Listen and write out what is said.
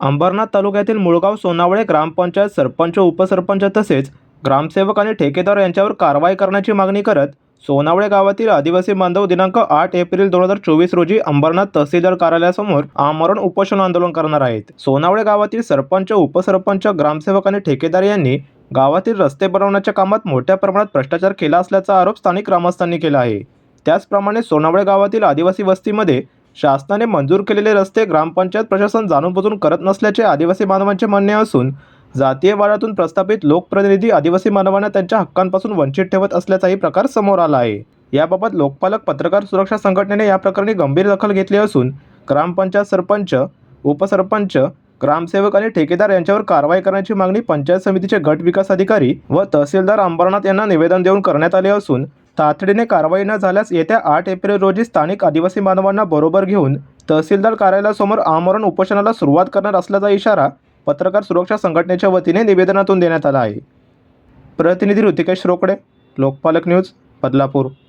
अंबरनाथ तालुक्यातील मुळगाव सोनावळे ग्रामपंचायत सरपंच उपसरपंच तसेच ग्रामसेवक आणि ठेकेदार यांच्यावर कारवाई करण्याची मागणी करत सोनावळे गावातील आदिवासी बांधव दिनांक आठ एप्रिल दोन हजार चोवीस रोजी अंबरनाथ तहसीलदार कार्यालयासमोर आमरण उपोषण आंदोलन करणार आहेत. सोनावळे गावातील सरपंच उपसरपंच ग्रामसेवक आणि ठेकेदार यांनी गावातील रस्ते बनवण्याच्या कामात मोठ्या प्रमाणात भ्रष्टाचार केला असल्याचा आरोप स्थानिक ग्रामस्थांनी केला आहे. त्याचप्रमाणे सोनावळे गावातील आदिवासी वस्तीमध्ये शासनाने मंजूर केलेले रस्ते ग्रामपंचायत प्रशासन जाणूनबुजून करत नसल्याचे आदिवासी बांधवांचे म्हणणे असून जातीय वादातून प्रस्थापित लोकप्रतिनिधी आदिवासी मानवांना त्यांच्या हक्कांपासून वंचित ठेवत असल्याचाही प्रकार समोर आला आहे. याबाबत लोकपालक पत्रकार सुरक्षा संघटनेने या प्रकरणी गंभीर दखल घेतली असून ग्रामपंचायत सरपंच उपसरपंच ग्रामसेवक आणि ठेकेदार यांच्यावर कारवाई करण्याची मागणी पंचायत समितीचे गट विकास अधिकारी व तहसीलदार अंबरनाथ यांना निवेदन देऊन करण्यात आले असून तातडीने कारवाई न झाल्यास येत्या आठ एप्रिल रोजी स्थानिक आदिवासी बांधवांना बरोबर घेऊन तहसीलदार कार्यालयासमोर आमरण उपोषणाला सुरुवात करणार असल्याचा इशारा पत्रकार सुरक्षा संघटनेच्या वतीने निवेदनातून देण्यात आला आहे. प्रतिनिधी ऋतिकेश रोकडे लोकपालक न्यूज बदलापूर.